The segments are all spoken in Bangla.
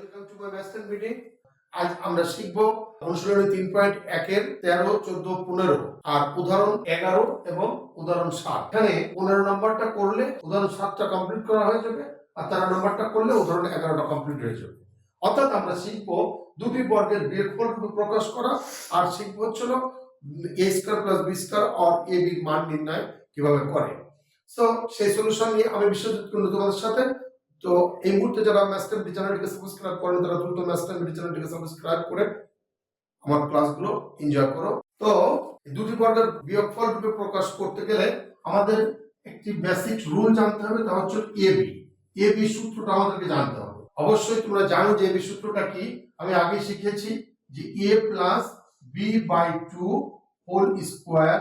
Welcome to my master meeting আজ আমরা শিখব অনুশীলনী তিন পয়েন্ট একের তেরো, চোদ্দ, পনেরো আর উদাহরণ এগারো এবং উদাহরণ সাত। এখানে পনেরো নম্বরটা করলে উদাহরণ সাতটা কমপ্লিট করা হয়ে যাবে আর তেরো নম্বরটা করলে উদাহরণ এগারোটা কমপ্লিট হয়ে যাবে। অর্থাৎ আমরা শিখব দুটি বর্গের বিয়োগফল প্রকাশ করা আর শিখব হচ্ছিল A square plus B square or A বির মান নির্ণয় কীভাবে করে। তো সেই সলিউশন নিয়ে আমি বিশ্বজিৎ কুন্ডু তোমাদের সাথে তো এই মুহূর্তে যারা ম্যাস্টার চ্যানেলটিকে সাবস্ক্রাইব করেন, তারা দ্রুত ম্যাস্টার চ্যানেলটিকে সাবস্ক্রাইব করে আমার ক্লাসগুলো এনজয় করো। তো দুটি বর্গের বিয়োগফল রূপে প্রকাশ করতে গেলে আমাদের একটি বেসিক রুল জানতে হবে, তা হচ্ছে এ বি এ বি সূত্রটা আমাদেরকে জানতে হবে। অবশ্যই তোমরা জানো যে বি সূত্রটা কি? আমি আগে শিখেছি যে A plus B by two whole square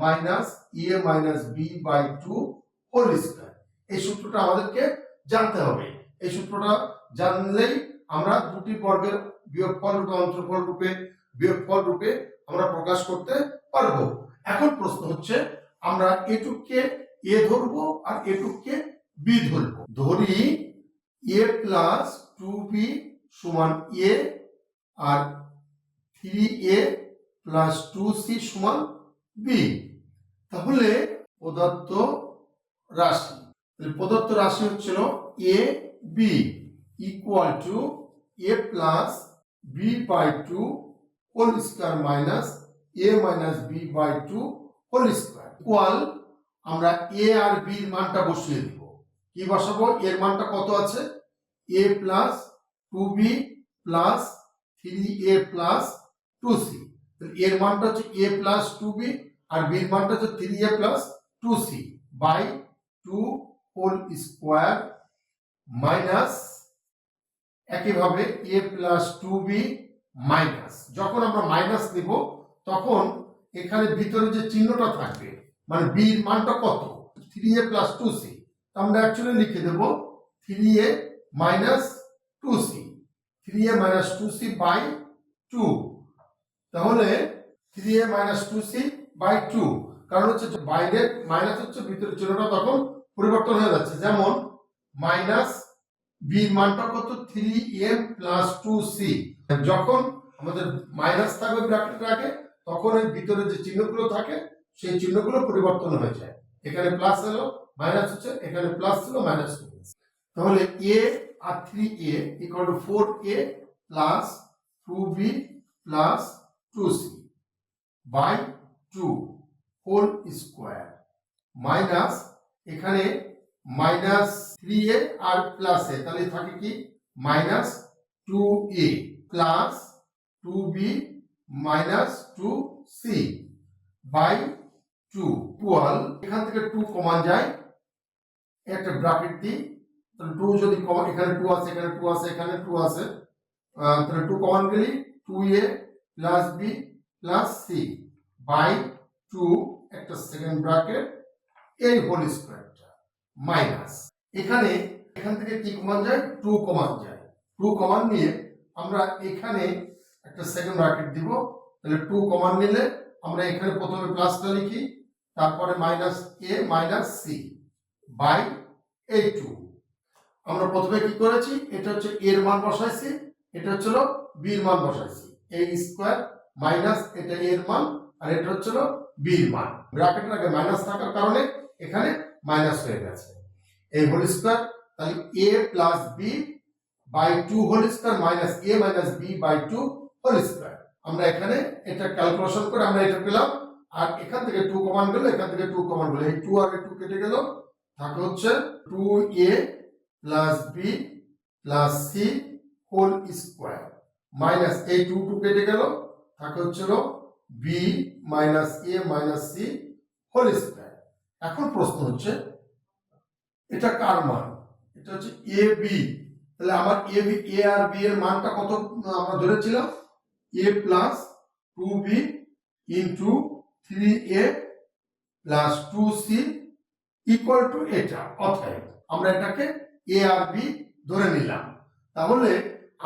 minus A minus B by two whole square এই সূত্রটা আমাদেরকে জানতে হবে। এই সূত্রটা জানলেই আমরা দুটি বর্গের বিয়োগফল রূপে, অন্তর্ফল রূপে, বিয়োগফল রূপে আমরা প্রকাশ করতে পারব। এখন প্রশ্ন হচ্ছে, আমরা এটুককে এ ধরবো আর এটুককে বি ধরবো? ধরি এ প্লাস টু বি সমান A R three A plus two C সমান বি। তাহলে প্রদত্ত রাশি প্রদত্ত রাশি হচ্ছিল A B equal to A plus B by two whole square minus A minus B by two whole square equal আমরা এ আর বির মানটা বসিয়ে দিব। কি বসাবো? এর মানটা কত আছে? A plus two B plus three A plus two C এর মানটা হচ্ছে এ প্লাস টু বি আর বির মানটা হচ্ছে three A plus two C by two whole square minus একইভাবে A plus two B minus যখন আমরা মাইনাস নিব, তখন এখানে ভিতরে যে চিহ্নটা থাকবে মানে বির মানটা কত? Three A plus two C আমরা অ্যাকচুয়ালি লিখে দেব three A minus two C three A minus two C by two তাহলে three A minus two C by two কারণ হচ্ছে যে বাইরে মাইনাস হচ্ছে ভিতরে চিহ্নটা, তখন পরিবর্তন হয়ে যাচ্ছে। যেমন মাইনাস বি মানটা কত? Three M plus two C যখন আমাদের মাইনাস থাকবে ব্র্যাকেটের আগে, তখন এর ভিতরে যে চিহ্নগুলো থাকে, সেই চিহ্নগুলো পরিবর্তন হয়ে যায়। এখানে প্লাস এলো মাইনাস হচ্ছে, এখানে প্লাস ছিল মাইনাস তাহলে A R three A equal to four A plus two B plus two C by two whole square minus এখানে মাইনাস থ্রি এ আর প্লাস এ, তাহলে থাকে কি? Minus two A plus two B minus two C by two twelve এখান থেকে টু কমান যায়, একটা ব্রাকেট দিই, তাহলে টু যদি কমান এখানে টু আছে, এখানে টু আছে, এখানে টু আছে তাহলে টু কমান গেলি two A plus B plus C by two একটা সেকেন্ড ব্রাকেট এই হোল স্কোয়ারটা মাইনাস এখানে, এখান থেকে কি কমান যায়? টু কমান যায়। টু কমান নিয়ে আমরা এখানে একটা সেকেন্ড ব্র্যাকেট দিব। তাহলে টু কমান নিলে আমরা এখানে প্রথমে প্লাসটা লিখি, তারপরে minus A minus C by এই টু আমরা প্রথমে কি করেছি? এটা হচ্ছে এর মান বসাইছি, এটা হচ্ছিল বির মান বসাইছি। এ স্কোয়ার মাইনাস এটা এর মান, আর এটা হচ্ছিল বির মান। ব্র্যাকেটের আগে মাইনাস থাকার কারণে এখানে মাইনাস হয়ে গেছে। এই হোল স্কোয়ার তাহলে A plus B by two whole square minus A minus B by two whole square আমরা এখানে এটা ক্যালকুলেশন করে আমরা এটা পেলাম। আর এখান থেকে টু কমান গেল, এখান থেকে টু কমান গেল। এই টু আর টু কেটে গেল। থাকে হচ্ছে two A plus B plus C whole square minus এই টু টু কেটে গেল। থাকে হচ্ছিল B minus A minus C whole square এখন প্রশ্ন হচ্ছে, এটা কার মান? এটা হচ্ছে এ বি তাহলে আমার A B A R B এর মানটা কত আমরা ধরেছিলাম? A plus two B into three A plus two C equal to এটা অতএব আমরা এটাকে এ আর বি ধরে নিলাম। তাহলে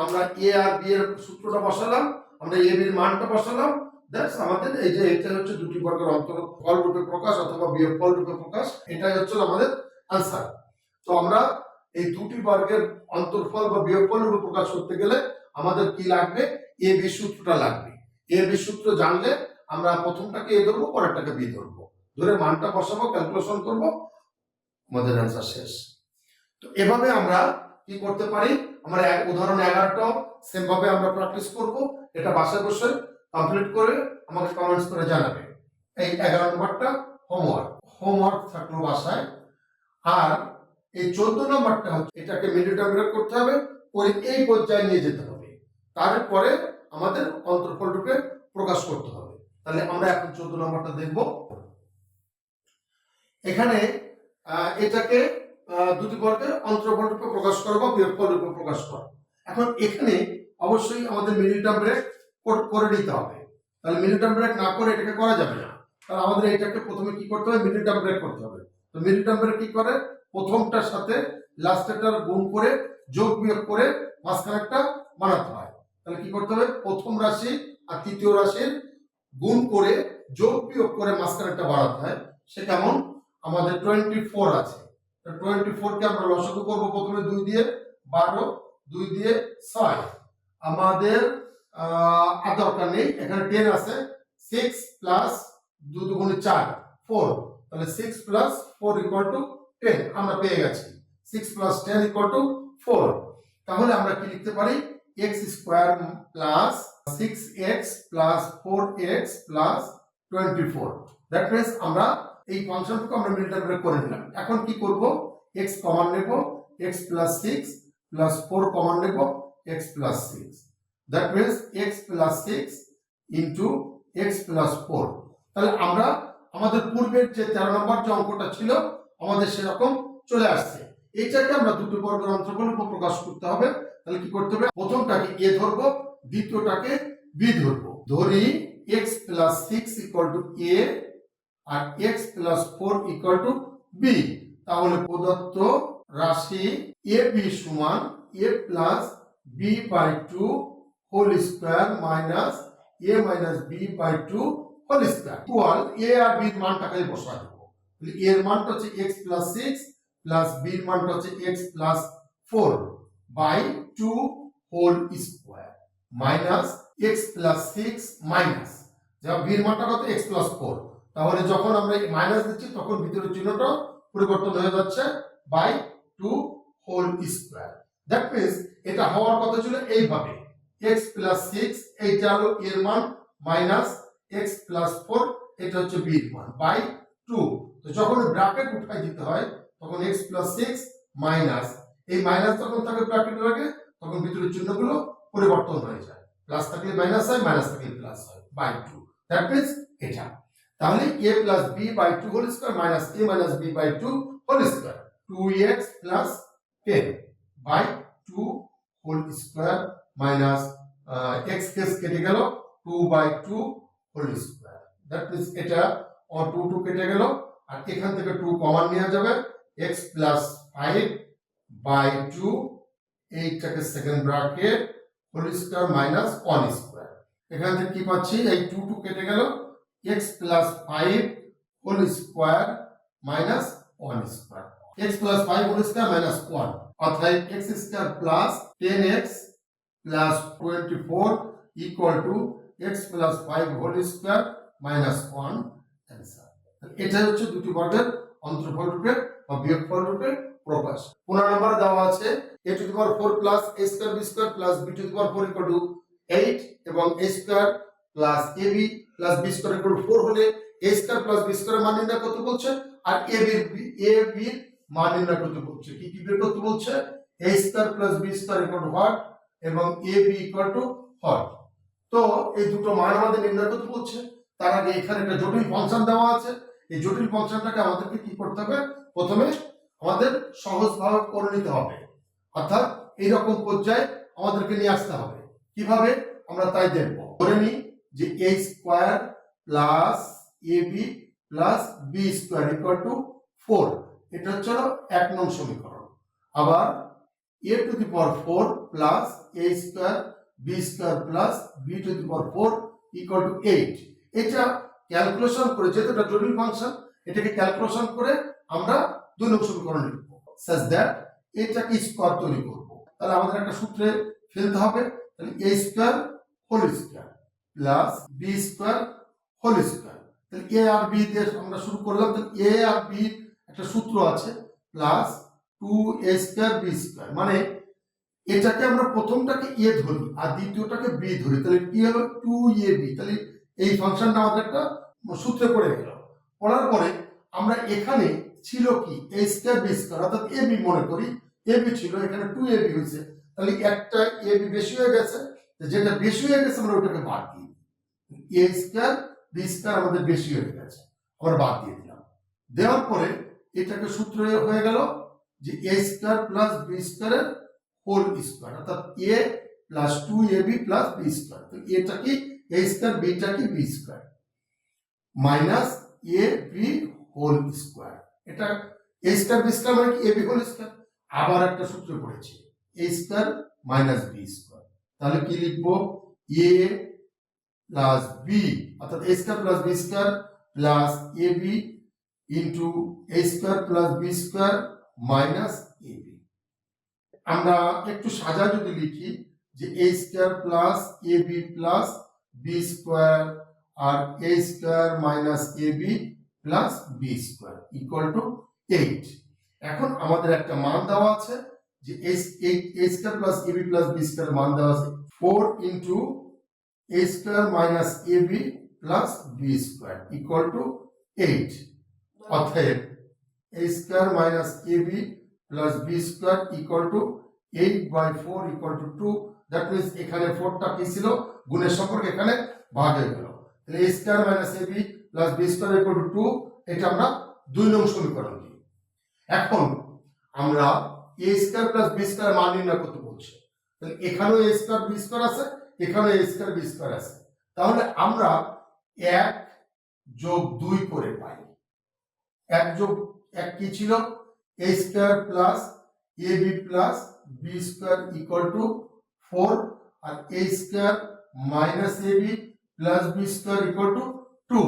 আমরা এ আর বি এর সূত্রটা বসালাম, আমরা এ বির মানটা বসালাম দ্যাটস আমাদের, এই যে এটা হচ্ছে দুটি বর্গের অন্তর ফল রূপে প্রকাশ অথবা বিয়োগ ফল রূপে প্রকাশ, এটাই হচ্ছে আমাদের আনসার তো আমরা এই দুটি বর্গের অন্তর্ফল বা বিয়োগফলের উপর প্রকাশ করতে গেলে আমাদের কি লাগবে? এ বি লাগবে। এ বি জানলে আমরা প্রথমটাকে এ ধরবো, পরেরটাকে বি ধরবো। ধরে মানটা বসাবো ক্যালকুলেশন করব, আমাদের অ্যান্সার শেষ। তো এভাবে আমরা কি করতে পারি? আমরা এক, উদাহরণ এগারোটাও সেম ভাবে আমরা প্র্যাকটিস করব। এটা বাসায় বসে কমপ্লিট করে আমাকে কমেন্টস করে জানাবে। এই এগারো নম্বরটা হোমওয়ার্ক হোমওয়ার্ক থাকল বাসায়। আর এই চোদ্দ নম্বরটা হচ্ছে, এটাকে মিডিয়াম ব্রেক করতে হবে করে এই পর্যায়ে নিয়ে যেতে হবে। তারপরে আমাদের অন্তর্ফল রূপে প্রকাশ করতে হবে। তাহলে আমরা এখন চোদ্দ নম্বরটা দেখব। এখানে এটাকে দুটি বর্গের অন্তর্ফল রূপে প্রকাশ করা বা বিয়োগফল রূপে প্রকাশ করা এখন এখানে অবশ্যই আমাদের মিডিল টার্ম ব্রেক করে নিতে হবে। তাহলে টার্ম ব্রেক না করে এটাকে করা যাবে না। তাহলে আমাদের এটাকে প্রথমে কি করতে হবে? টার্ম ব্রেক করতে হবে। তো মিডিল টার্ম ব্রেক কি করে? প্রথমটার সাথে লাস্টেরটার গুণ করে, যোগ বিয়োগ করে মাঝখানেরটা বানাতে হয়। তাহলে কি করতে হবে? প্রথম রাশি আর তৃতীয় রাশির গুণ করে, যোগ বিয়োগ করে মাঝখানেরটা বাড়াতে হয়। সে কেমন? আমাদের টোয়েন্টি ফোর আছে টোয়েন্টি ফোরকে আমরা লসগু করব প্রথমে দুই দিয়ে বারো, দুই দিয়ে ছয়। আমাদের আর দরকার নেই। এখানে টেন আছে। সিক্স প্লাস দু দুগুণে চার ফোর তাহলে six plus four equal to ten আমরা পেয়ে গেছি। Six plus ten equal to four তাহলে আমরা কি লিখতে পারি? X square plus six X plus four X plus twenty four that means আমরা এই ফাংশনটুকু আমরা মিলিটার ব্রেক করে নিলাম। এখন কি করব? এক্স কমন নেব। X plus six plus four common নেব। X plus six that means X plus six into X plus four তাহলে আমরা আমাদের পূর্বের যে তেরো নম্বর যে অঙ্কটা ছিল, আমাদের সেরকম চলে আসছে। এইটাকে আমরা দুটো বর্গের অন্তর্গত উপর প্রকাশ করতে হবে। তাহলে কি করতে হবে? প্রথমটাকে এ ধরবো, দ্বিতীয়টাকে বি ধরবো। ধরি X plus six equal to A R X plus four equal to B তাহলে প্রদত্ত রাশি এ বি সমান A plus B by two whole square minus A minus B by two whole square equal A আর বির মানটাকে বসা দেবো। তাহলে এর মানটা হচ্ছে এক্স প্লাস সিক্স প্লাস বির মানটা হচ্ছে X plus four by two whole square minus X plus six minus যা বির মানটা কত? এক্স প্লাস ফোর তাহলে যখন আমরা মাইনাস দিচ্ছি, তখন ভিতরের চিহ্নটা পরিবর্তন হয়ে যাচ্ছে by two whole square that means এটা হওয়ার কথা ছিল এইভাবে। এক্স প্লাস সিক্স এইটা হলো এর মান মাইনাস এক্স প্লাস ফোর এটা হচ্ছে বির মান বাই টু তো যখন ব্র্যাকেট উঠাই দিতে হয়, তখন এক্স প্লাস সিক্স মাইনাস এই মাইনাস যখন থাকে ব্র্যাকেট লাগে তখন ভিতরের চিহ্নগুলো পরিবর্তন হয়ে যায়। প্লাস থাকলে মাইনাস হয় মাইনাস থাকলে প্লাস হয় বাই টু দ্যাট মিনস এটা। তাহলে A plus B by two whole square minus A minus B by two whole square two X plus ten by two whole square minus X case কেটে গেল two by two whole square that means এটা টু টু কেটে গেল, আর এখান থেকে টু কমান নেওয়া যাবে। X plus five by two এইটাকে second bracket whole square minus one square এখান থেকে কি পাচ্ছি? এই টু টু কেটে গেল X plus five whole square minus one square X plus five whole square minus one অর্থাৎ X square plus ten X plus twenty four equal to X plus five whole square minus one এটা হচ্ছে দুটি বর্গের অন্তর্ফল রূপে বা বিয়োগফল রূপে প্রকাশ। পনেরো নম্বর দেওয়া আছে A to the power four plus A square B square plus B to the power four equal to eight এবং A square plus A B plus B square equal four হলে A square plus B square মান নির্ণয় করতে বলছে আর এ বি এ বি মান নির্ণয় করতে বলছে। কি কি বের করতে বলছে? A square plus B square equal what এবং A B equal to what তো এই দুটো মান আমাদের নির্ণয় করতে বলছে। তার আগে এখানে একটা জটিল ফাংশন দেওয়া আছে। এই জটিল ফাংশনটাকে আমাদেরকে কি করতে হবে? প্রথমে আমাদের সহজভাবে করে নিতে হবে। অর্থাৎ এইরকম পর্যায়ে আমাদেরকে নিয়ে আসতে হবে। কীভাবে? আমরা তাই দেখব। ধরে নিই যে A square plus A B plus B square equal to four এটা হচ্ছে এক নং সমীকরণ। আবার A to the power four plus A square B square plus B to the power four equal to eight এটা ক্যালকুলেশন করে যেহেতু এটা জটিল ফাংশন এটাকে ক্যালকুলেশন করে আমরা দুই নং সমীকরণ লিখব। সাজ দ্যাট এটাকে স্কোয়ার তৈরি করব। তাহলে আমাদের একটা সূত্রে ফেলতে হবে। তাহলে A square whole square plus B square whole square তাহলে এ আর বি দিয়ে আমরা শুরু করলাম। তাহলে এ আর বি একটা সূত্র আছে plus two A square B square মানে এটাকে আমরা প্রথমটাকে এ ধরি আর দ্বিতীয়টাকে বি ধরি। তাহলে কি হলো? টু এ বি তাহলে এই ফাংশনটা আমাদের একটা সূত্রে পড়ে গেল। পড়ার পরে আমরা এখানে ছিল কি? এ স্কোয়ার বি স্কোয়ার অর্থাৎ এ বি মনে করি। এ বি ছিল, এখানে টু এ বি হয়েছে। তাহলে একটা এ বি বেশি হয়ে গেছে যেটা বেশি হয়ে গেছে আমরা ওটাকে বাদ দিই এ স্কোয়ার বি স্কোয়ার আমাদের বেশি হয়ে গেছে আমরা বাদ দিয়ে দিলাম। দেওয়ার পরে এটাকে সূত্র হয়ে গেল যে এ স্কোয়ার প্লাস বি স্কোয়ারের হোল স্কোয়ার অর্থাৎ A plus two A B plus B square তো এটা কি? এ স্কোয়ার বিটা কি? B square minus A B whole square এটা এ স্কোয়ার বি স্কোয়ার মানে কি? এ বি হোল স্কোয়ার আবার একটা সূত্র পড়েছি A square minus B square তাহলে কি লিখব? এ প্লাস বি অর্থাৎ A square plus B square plus A B into A square plus B square minus A B. আমরা একটু সাজা যদি লিখি যে A square plus A B plus B square R A square minus A B plus B square equal to eight এখন আমাদের একটা মান দেওয়া আছে যে A square plus A B plus B square মান দেওয়া আছে four into A square minus A B plus B square equal to eight অতএব A square minus A B plus B square equal to eight by four equal to two that means এখানে ফোরটা কি ছিল? গুণের সম্পর্কে এখানে ভাগ হয়ে গেল। তাহলে A square minus A B plus B square equal to two এটা আমরা দুই নং সমীকরণ দিই এখন আমরা A square plus B square মান নির্ণয় করতে বলছি। তাহলে এখানেও এ স্কোয়ার বি স্কোয়ার আছে, এখানেও এ স্কোয়ার বি স্কোয়ার আছে। তাহলে আমরা এক যোগ দুই করে পাই। এক যোগ এক কি ছিল? A square plus A B plus B square equal to four R A square minus A B plus B square equal to two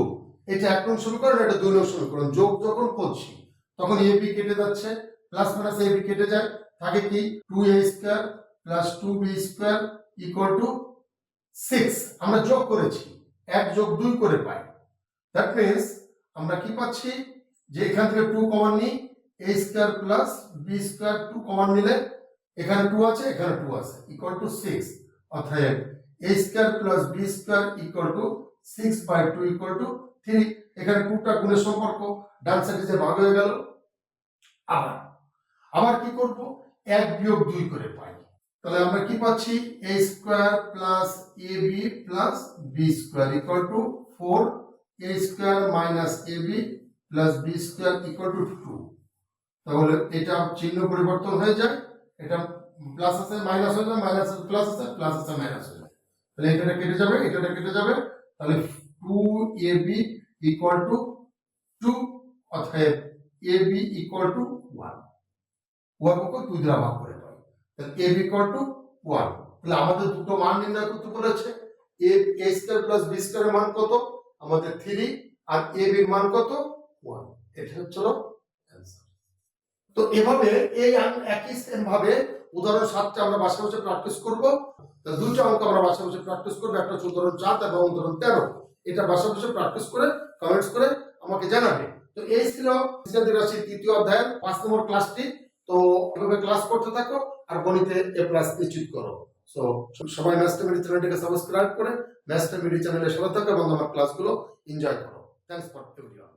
এটা এক নং সমীকরণ, এটা দুই নং সমীকরণ। যোগ যখন করছি, তখন এ বি কেটে যাচ্ছে প্লাস মাইনাস এ বি কেটে যায়। থাকে কি? Two a square plus two b square equal to six আমরা যোগ করেছি, এক যোগ দুই করে পাই। দ্যাট মিনস আমরা কি পাচ্ছি? যে এখান থেকে টু কমন নিই a square plus b square two common নিলে এখানে টু আছে, এখানে টু আছে ইকুয়াল টু সিক্স অতএব a square plus b square equal to six by two equal to three এখানে টুটা গুণের সম্পর্ক, ডান সাইডে যে ভাগ হয়ে গেল, আবার। আবার কি করব? এক বিয়োগ দুই করে পাই। তাহলে আমরা কি পাচ্ছি? A square plus a b plus b square equal to four a square minus a b plus b square equal to two তাহলে এটা চিহ্ন পরিবর্তন হয়ে যায়, এটা প্লাস আছে মাইনাস হয়ে যায় মাইনাস প্লাস আছে প্লাস আছে মাইনাস হয়ে যায়। তাহলে এটা কেটে যাবে এটা কেটে যাবে। তাহলে two a b equal to two অতএব a b equal to one one পক্ষ দুই দ্বারা ভাগ করে পাই তাহলে a b equal to one তাহলে আমাদের দুটো মান নির্ণয় করতে বলেছে। A a square plus b স্কোয়ারের মান কত? আমাদের থ্রি আর এ বির মান কত? ওয়ান তো এভাবে এই একই সেম ভাবে উদাহরণ সাতটা আমরা বাসা বসে প্র্যাকটিস করব। দুটো অঙ্ক আমরা বাসা বসে প্র্যাকটিস করব, একটা হচ্ছে উদাহরণ সাত এবং উদাহরণ তেরো। এটা বাসা বসে প্র্যাকটিস করে কমেন্টস করে আমাকে জানাবে। তো এই ছিল রাশির তৃতীয় অধ্যায়ের পাঁচ নম্বর ক্লাসটি তো এভাবে ক্লাস করতে থাকো আর গণিতে এ প্লাস নিশ্চিত করো। সো সবাই ম্যাথটা মিডি চ্যানেলটিকে সাবস্ক্রাইব করে ম্যাথটা মিডি চ্যানেলের সাথে থাকো এবং আমার ক্লাসগুলো এনজয় করো। Thanks for everyone